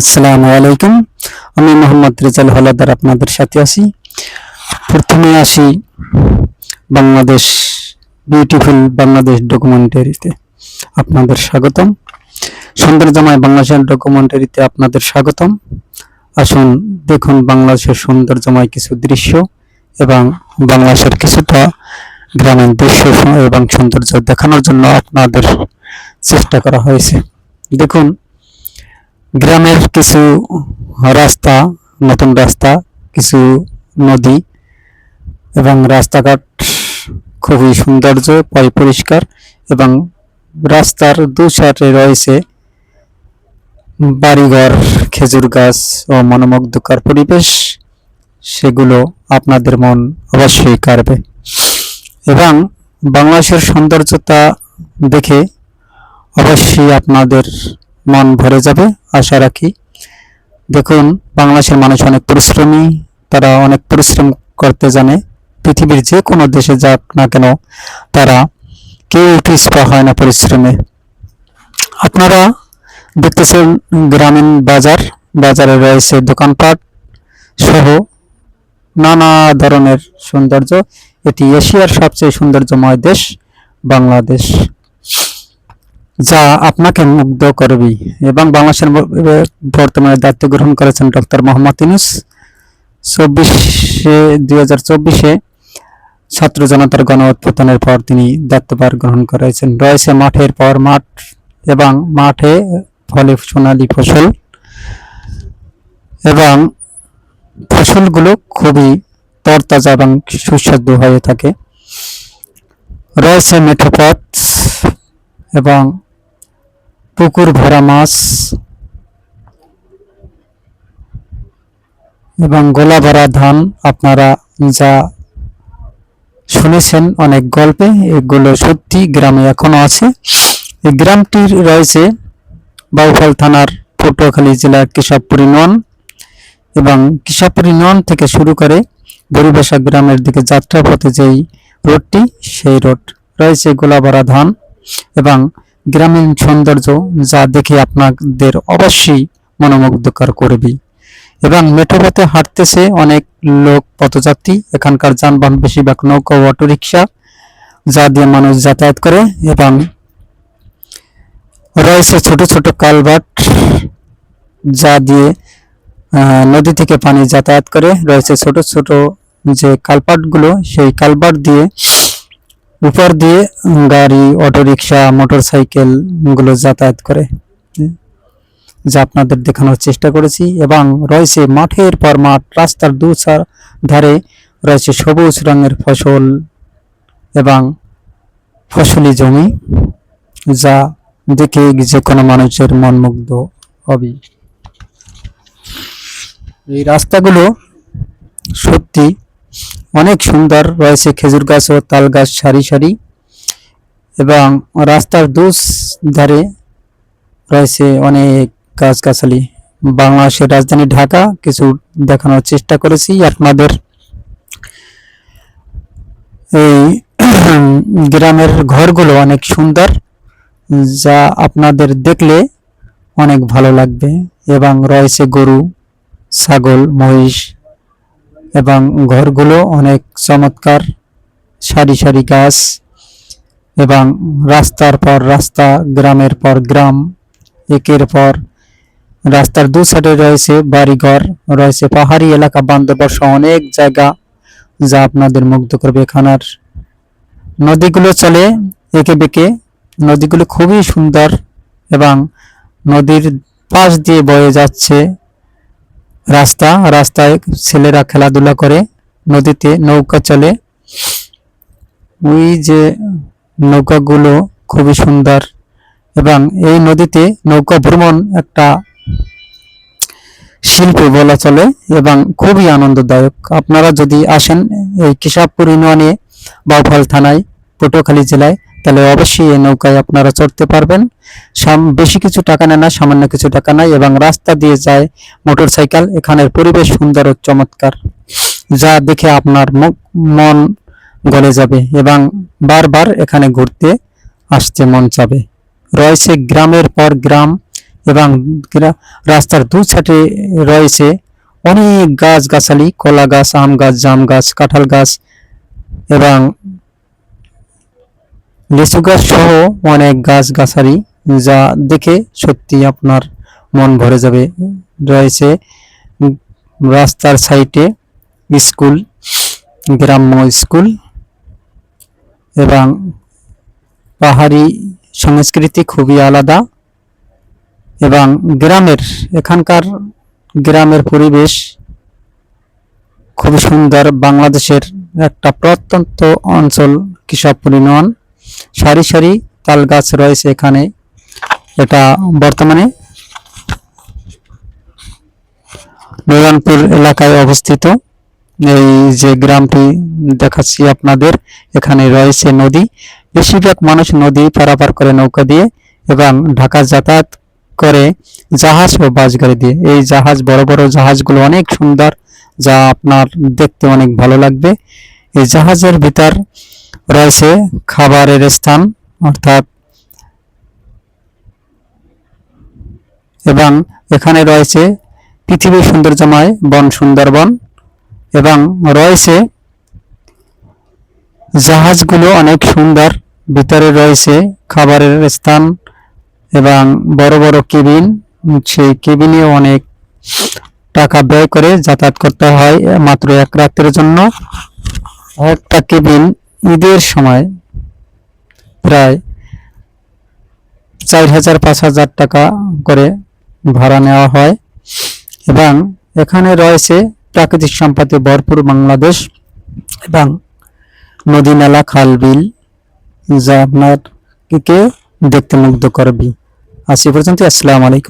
আসসালামু আলাইকুম। আমি মোহাম্মদ রেজাল হলাদার আপনাদের সাথে আছি। প্রথমে আসি বাংলাদেশ বিউটিফুল বাংলাদেশ ডকুমেন্টারিতে আপনাদের স্বাগতম। সুন্দর জামায় বাংলাদেশের ডকুমেন্টারিতে আপনাদের স্বাগতম। আসুন দেখুন বাংলাদেশের সুন্দর জামায় কিছু দৃশ্য এবং বাংলাদেশের কিছুটা গ্রামীণ দৃশ্য এবং সৌন্দর্য দেখানোর জন্য আপনাদের চেষ্টা করা হয়েছে। দেখুন গ্রামের কিছু রাস্তা, নতুন রাস্তা, কিছু নদী এবং রাস্তাঘাট খুবই সৌন্দর্য পরিষ্কার এবং রাস্তার দু সাইডে রয়েছে বাড়িঘর, খেজুর গাছ ও মনোমুগ্ধকর পরিবেশ। সেগুলো আপনাদের মন অবশ্যই কাড়বে। এবং বাংলাদেশের সৌন্দর্যতা দেখে অবশ্যই আপনাদের মন ভরে যাবে, আশা রাখি। দেখুন, বাংলাদেশের মানুষ অনেক পরিশ্রমী, তারা অনেক পরিশ্রম করতে জানে। পৃথিবীর যে কোনো দেশে যাক না কেন, তারা কেউ পিছপা হয় না পরিশ্রমে। আপনারা দেখতেছেন গ্রামীণ বাজার, বাজারে রয়েছে দোকানপাট সহ নানা ধরনের সৌন্দর্য। এটি এশিয়ার সবচেয়ে সৌন্দর্যময় দেশ, বাংলাদেশ। যা আপনাকে মুগ্ধ করবে। এবং বাংলাদেশের বর্তমানে দায়িত্ব গ্রহণ করেছেন ডক্টর মোহাম্মদ ইনুস চব্বিশে, দুই হাজার চব্বিশে ছাত্র জনতার গণ উত্থানের পর তিনি দায়িত্বভার গ্রহণ করেছেন। রয়েছে মাঠের পর মাঠ এবং মাঠে ফলে সোনালী ফসল। এবং ফসলগুলো খুবই তরতাজা এবং সুস্বাদু হয়ে থাকে। রয়েছে মেঠো পথ এবং পুকুর ভরা মাছ এবং গোলা ভরা ধান আপনারা যা শুনেছেন অনেক গল্পে, এগুলো সত্যি গ্রামে এখনও আছে। এই গ্রামটির রয়েছে বাউফল থানার পটুয়াখালী জেলার কেশবপুর ইউনিয়ন এবং কেশবপুর ইউনিয়ন থেকে শুরু করে বরিবাসা গ্রামের দিকে যাত্রা পথে যেই রোডটি, সেই রোড রয়েছে গোলাভরা ধান এবং গ্রামীণ সৌন্দর্য যা দেখে আপনাদের অবশ্যই মনোমুগ্ধকর করবে। এবং মেঠো পথে হাঁটতেছে অনেক লোক, পথযাত্রী, এখানকার যানবাহন, বেশিরভাগ নৌকা অটোরিকশা যা দিয়ে মানুষ যাতায়াত করে এবং রয়েছে ছোট ছোট কালভার্ট যা দিয়ে নদী থেকে পানি যাতায়াত করে। রয়েছে ছোট ছোট যে কালপাটগুলো সেই কালভার্ট দিয়ে উপর দিয়ে গাড়ি, অটোরিকশা মোটর সাইকেলগুলো যাতায়াত করে। যা আপনাদের দেখানোর চেষ্টা করেছি এবং রয়েছে মাঠের পর মাঠ, রাস্তার দু ধারে রয়েছে সবুজ রঙের ফসল এবং ফসলি জমি, যা দেখে যে কোনো মানুষের মন মুগ্ধ হবে। এই রাস্তাগুলো সত্যি অনেক সুন্দর রয়েছে খেজুর গাছ ও তাল গাছ সারি সারি। এবং রাস্তার দুস ধারে রয়েছে অনেক গাছগাছালি। বাংলাদেশের রাজধানী ঢাকা, কিছু দেখানোর চেষ্টা করেছি, আপনাদের এই গ্রামের ঘরগুলো অনেক সুন্দর, যা আপনাদের দেখলে অনেক ভালো লাগবে। এবং রয়েছে গরু, ছাগল, মহিষ এবং ঘরগুলো অনেক চমৎকার, সারি সারি গাছ এবং রাস্তার পর রাস্তা, গ্রামের পর গ্রাম, একের পর রাস্তার দু সাইডে রয়েছে বাড়িঘর, রয়েছে পাহাড়ি এলাকা বান্ধবর সহ অনেক জায়গা যা আপনাদের মুগ্ধ করবে এখানের। নদীগুলো চলে একে বেঁকে, নদীগুলো খুবই সুন্দর এবং নদীর পাশ দিয়ে বয়ে যাচ্ছে। রাস্তা, রাস্তায় ছেলেরা খেলাধুলা করে, নদীতে নৌকা চলে। ওই যে নৌকাগুলো খুবই সুন্দর এবং এই নদীতে নৌকা ভ্রমণ একটা শিল্প বলা চলে এবং খুবই আনন্দদায়ক। আপনারা যদি আসেন এই কেশবপুর ইউনিয়নে বাউফল থানায়, পটুয়াখালী জেলায়, তাহলে অবশ্যই এই নৌকায় আপনারা চড়তে পারবেন। বেশি কিছু টাকা নেয় না, সামান্য কিছু টাকা নেয় এবং রাস্তা দিয়ে যায় মোটরসাইকেল। এখানের পরিবেশ সুন্দর ও চমৎকার, যা দেখে আপনার মু- মন গলে যাবে এবং বারবার এখানে ঘুরতে আসতে মন চাবে। রয়েছে গ্রামের পর গ্রাম এবং রাস্তার দু সাইডে রয়েছে অনেক গাছ গাছালি কলা গাছ আম গাছ, জাম গাছ, কাঁঠাল গাছ এবং লিচু গাছ সহ অনেক গাছ গাছালি যা দেখে সত্যি আপনার মন ভরে যাবে। রয়েছে রাস্তার সাইডে স্কুল, গ্রাম্য স্কুল এবং পাহাড়ি সংস্কৃতি খুবই আলাদা এবং গ্রামের, এখানকার গ্রামের পরিবেশ খুবই সুন্দর। বাংলাদেশের একটা প্রত্যন্ত অঞ্চল কৃষক ইউনিয়ন সারি সারি তাল গাছ রয়েছে এখানে। এটা বর্তমানে নয়নপুর এলাকায় অবস্থিত। এই যে গ্রামটি দেখাচ্ছি আপনাদের, এখানে রয়েছে নদী। বেশিরভাগ মানুষ নদী পারাপার করে নৌকা দিয়ে এবং ঢাকা যাতায়াত করে জাহাজ ও বাস গাড়ি দিয়ে। এই জাহাজ, বড় বড় জাহাজগুলো অনেক সুন্দর, যা আপনার দেখতে অনেক ভালো লাগবে। এই জাহাজের ভিতর রয়েছে খাবারের স্থান, অর্থাৎ এবং এখানে রয়েছে পৃথিবীর সৌন্দর্যময় বন সুন্দরবন এবং রয়েছে জাহাজগুলো অনেক সুন্দর। ভিতরে রয়েছে খাবারের স্থান এবং বড় বড় কেবিন। সেই কেবিনে অনেক টাকা ব্যয় করে যাতায়াত করতে হয় মাত্র এক রাত্রের জন্য। একটা কেবিন ঈদের সময় প্রায় চার হাজার পাঁচ হাজার টাকা করে ভাড়া নেওয়া হয়। এবং এখানে রয়েছে প্রাকৃতিক সম্পদে ভরপুর বাংলাদেশ এবং নদী, নালা, খাল, বিল, যা আপনার দেখতে মুগ্ধ করবে। আজ পর্যন্ত আসসালামু আলাইকুম।